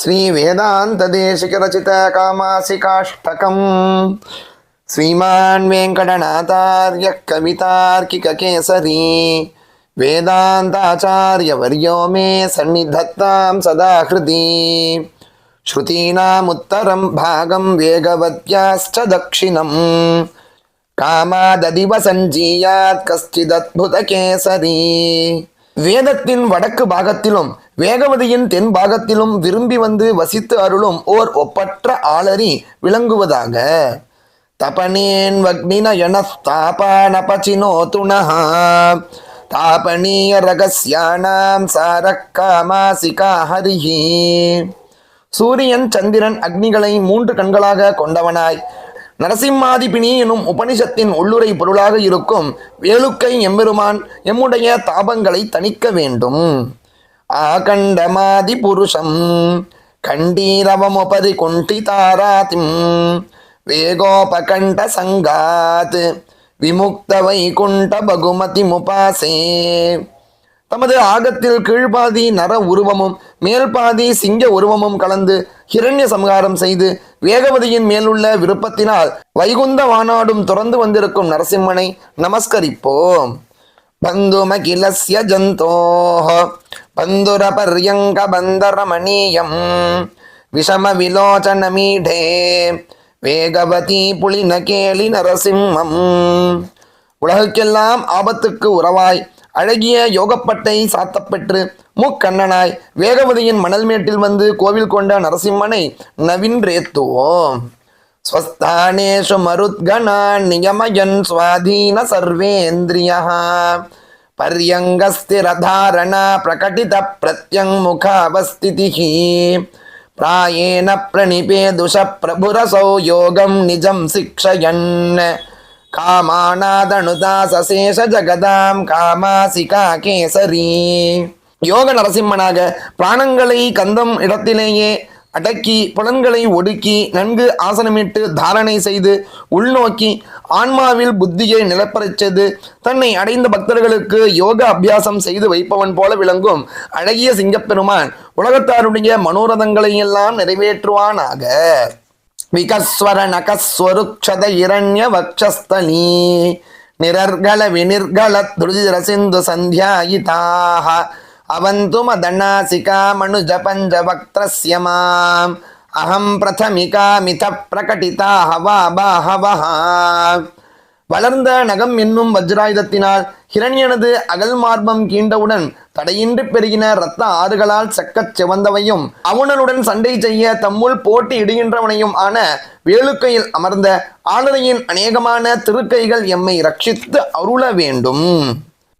శ్రీ వేదాంత దేశిక రచిత కామాసి కాష్టకం శ్రీమాన్ వెంకటనాథార్య కవితార్కిక కేసరి వేదాంతాచార్య వర్యో మే సన్నిధత్తాం సదా హృది శ్రుతీనాముత్తరం భాగం వేగవత్యాశ్చ దక్షిణం కామాదదివ సంజీయాత్ కశ్చిదద్భుత కేసరీ வேதத்தின் வடக்கு பாகத்திலும் வேகவதியின் தென் பாகத்திலும் விரும்பி வந்து வசித்து அருளும் ஓர் ஒப்பற்ற ஆளரி விளங்குவதாக. தபனேன் வக்னினயன ஸ்தாபானபச்சினோ துணஹா. தாபனீய ரகசியானாம் சாரக்காமாசிகா ஹரிஹி. சூரியன் சந்திரன் அக்னிகளை மூன்று கண்களாக கொண்டவனாய். நரசிம்மாதிபினி எனும் உபனிஷத்தின் உள்ளுரை பொருளாக இருக்கும் வேலுக்கை எம்பெருமான் எம்முடைய தாபங்களை தணிக்க வேண்டும். ஆகண்டமாதி புருஷம் கண்டீரவமுபரி குண்டிதாராதிம் வேகோபகண்ட சங்காத் விமுக்த வைகுண்ட பகுமதி முபாசே. தமது ஆகத்தில் கீழ்பாதி நர உருவமும் மேல்பாதி சிங்க உருவமும் கலந்து ஹிரண்ய சம்ஹாரம் செய்து வேகவதியின் மேலுள்ள விருப்பத்தினால் வைகுந்த வானாடும் துறந்து வந்திருக்கும் நரசிம்மனை நமஸ்கரிப்போம். பந்துமகிலஸ்ய ஜந்தோஹ பந்துர பர்யங்க பந்தரமணீயம் விஷம விலோச்சனமீடே வேகவதி புலி கேளி நரசிம்மம். உலகுக்கெல்லாம் ஆபத்துக்கு உறவாய் அழகிய யோகப்பட்டை சாத்தப்பெற்று முக்கண்ணனாய் வேகவதியின் மணல்மேட்டில் வந்து கோவில் கொண்ட நரசிம்மனை நவின்றேத்துவோம் ஸ்வஸ்தானேஷு மருத்கணா நியமயன் சுவாதீன சர்வேந்திரியா. பர்யங்கஸ்திரதாரணா பிரகட்டித பிரத்யங்முக அவஸ்திதிஹி பிராயேன பிரணிபேதுஷ பிரபுரசௌ யோகம் நிஜம் சிக்ஷயன். காமானாதனுதா சசேஷ ஜகதாம் காமாசிகா கேசரி. யோக நரசிம்மனாக பிராணங்களை கந்தம் இடத்திலேயே அடக்கி புலன்களை ஒடுக்கி நன்கு ஆசனமிட்டு தாரணை செய்து உள்நோக்கி ஆன்மாவில் புத்தியை நிலப்பறச் தன்னை அடைந்த பக்தர்களுக்கு யோக அபியாசம் செய்து வைப்பவன் போல விளங்கும் அழகிய சிங்கப்பெருமான் உலகத்தாருடைய மனோரதங்களை எல்லாம் நிறைவேற்றுவானாக. விகஸ்வர நகஸ்வருக்ஷத இரண்ய வக்ஷஸ்தனி நிரர்கல வினிர்கல துருஜிர ரசிந்து சந்தியாயிதாக அவது மதநாசிகா மனுஜ பஞ்ச வக்திரஸ்ய மாம். அகம் பிரதமிகா மித பிரகட்டிதா ஹவா பாஹவஹா வளர்ந்த நகம் என்னும் வஜ்ராயுதத்தினால் ஹிரண்யனது அகல் மார்பம் கீண்டவுடன் தடையின்றி பெருகின இரத்த ஆறுகளால் செக்கச் செவந்தவையும் அவுணனுடன் சண்டை செய்ய தம்முள் போட்டி இடுகின்றவனையும் ஆன வேலுக்கையில் அமர்ந்த ஆளுரையின் அநேகமான திருக்கைகள் எம்மை ரட்சித்து அருள வேண்டும்.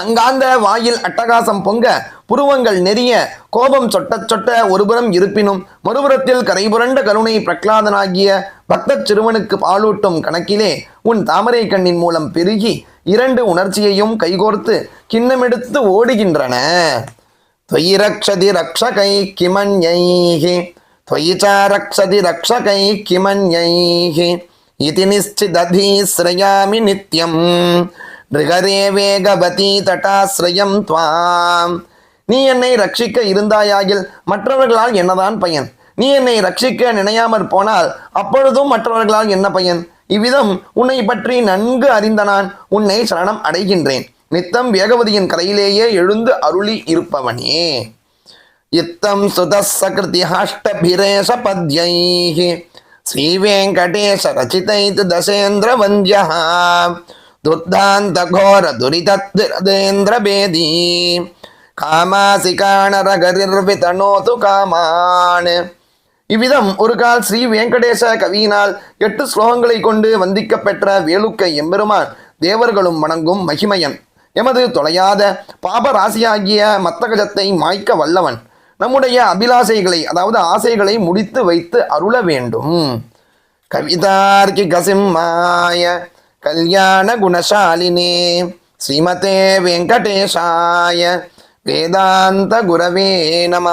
அங்காந்த வாயில் அட்டகாசம் பொங்க புருவங்கள் நெறிய கோபம் சொட்ட சொட்ட ஒருபுறம் இருப்பினும் மறுபுறத்தில் கரைபுரண்ட கருணை பிரகலாதனாகிய பக்தச் சிறுவனுக்கு பாலூட்டும் கணக்கிலே உன் தாமரை கண்ணின் மூலம் பெருகி இரண்டு உணர்ச்சியையும் கைகோர்த்து கிண்ணமெடுத்து ஓடுகின்றன. தொயி ரக்ஷகை கிமன்யைஹி தொயிச்சா ரக்ஷதி ரக்ஷகை கிமன்யைஹி இது நிச்சிதீஸ்ரயாமி நித்யம். மிருகதேவேகபதி தட்டாசிரயம் துவாம். நீ என்னை ரட்சிக்க இருந்தாயாகில் மற்றவர்களால் என்னதான் பயன்? நீ என்னை ரட்சிக்க நினையாமற் போனால் அப்பொழுதும் மற்றவர்களால் என்ன பயன்? இவ்விதம் உன்னை பற்றி நன்கு அறிந்த நான் உன்னை சரணம் அடைகின்றேன். நித்தம் வேகவதியின் கரையிலேயே எழுந்து அருளி இருப்பவனே. இத்தம் சுதசகிருதிஹாஷ்டபிரேஷ பத்யை ஸ்ரீவேங்கடேஷ ரச்சிதை தசேந்திர வந்தியா துர்தாந்த கோர துரிதத்ரதேந்திர பேதி காமாசிகாணரகரிர்விதனோது காமான் இவ்விதம் ஒரு கால் ஸ்ரீ வெங்கடேச கவியினால் எட்டு ஸ்லோகங்களை கொண்டு வந்திக்கப்பெற்ற வேலுக்கை எம்பெருமான் தேவர்களும் வணங்கும் மகிமையன். எமது தொலையாத பாபராசியாகிய மத்தகஜத்தை மாய்க்க வல்லவன். நம்முடைய அபிலாசைகளை அதாவது ஆசைகளை முடித்து வைத்து அருள வேண்டும். கவிதார்கி சிம்மாய కళ్యాణ గుణశాలిని శ్రీమతే వెంకటేశాయ వేదాంత గురవే నమ.